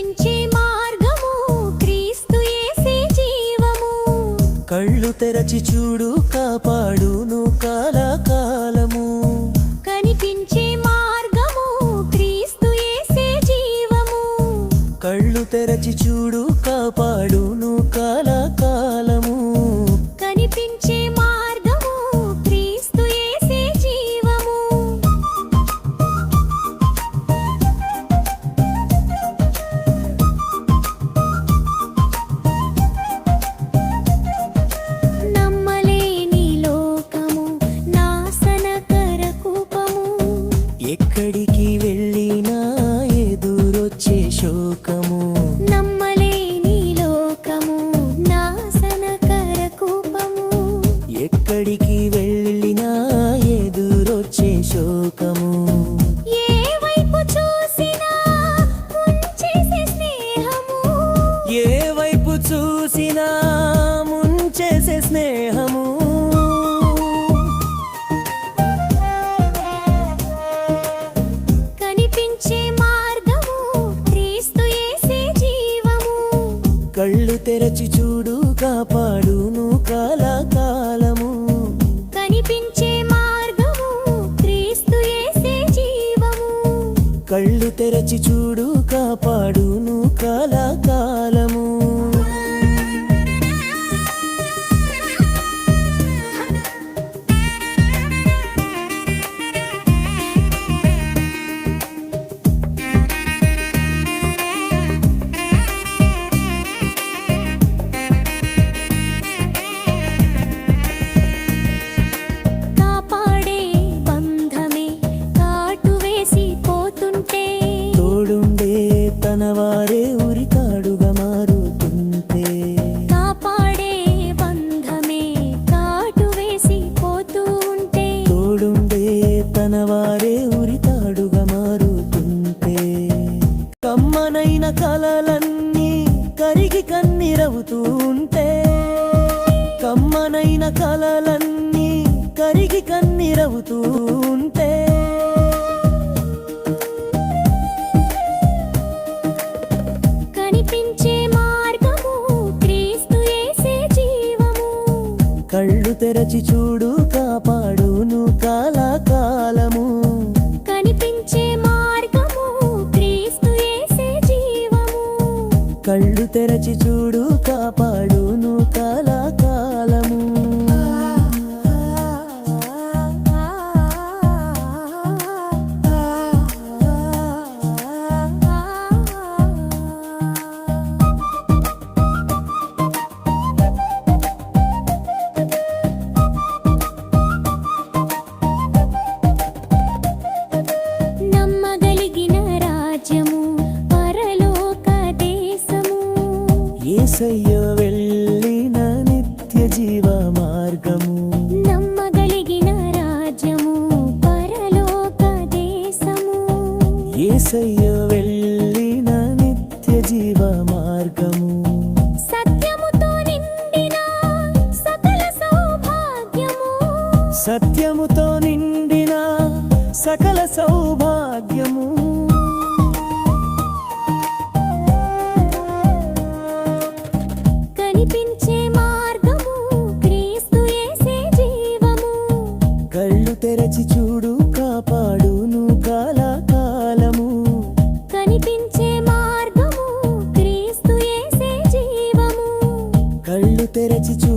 నడిపించే మార్గము క్రీస్తు యేసే జీవము. కళ్ళు తెరచి చూడు కాపాడును కాలకాలము. కనిపించే మార్గము క్రీస్తు జీవము. కళ్ళు తెరచి చూడు కాపాడును కాల వైపు చూసినా ముంచేసే స్నేహము. కనిపించే మార్గము క్రీస్తు యేసే జీవము. కళ్ళు తెరచి చూడు కాపాడును కాలకాలము. కనిపించే మార్గము క్రీస్తు యేసే జీవము. కళ్ళు తెరచి చూడు కాపాడును కాలకాలము. తన వారే ఉరితాడుగా మారుతుంటే. కమ్మనైన కలలన్నీ కరిగి కన్నీరవుతూ ఉంటే. కమ్మనైన కలలన్నీ కరిగి కన్నీరవుతూ ఉంటే. కనిపించే మార్గము క్రీస్తు యేసే జీవము. కళ్ళు తెరచి చూడు తెరచి చూడు కాపాడును. ఏసయ్య వెళ్ళిన నిత్య జీవ మార్గము. నమ్మగలిగిన రాజ్యము పరలోక దేశము. ఏసయ్య వెళ్ళిన నిత్య జీవ మార్గము. సత్యముతో నిండిన సకల సౌభాగ్యము. సత్యముతో నిండిన సకల సౌభాగ్యము. తెరచి చూడు కాపాడును కాలకాలము. కనిపించే మార్గము క్రీస్తు జీవము. కళ్ళు తెరచి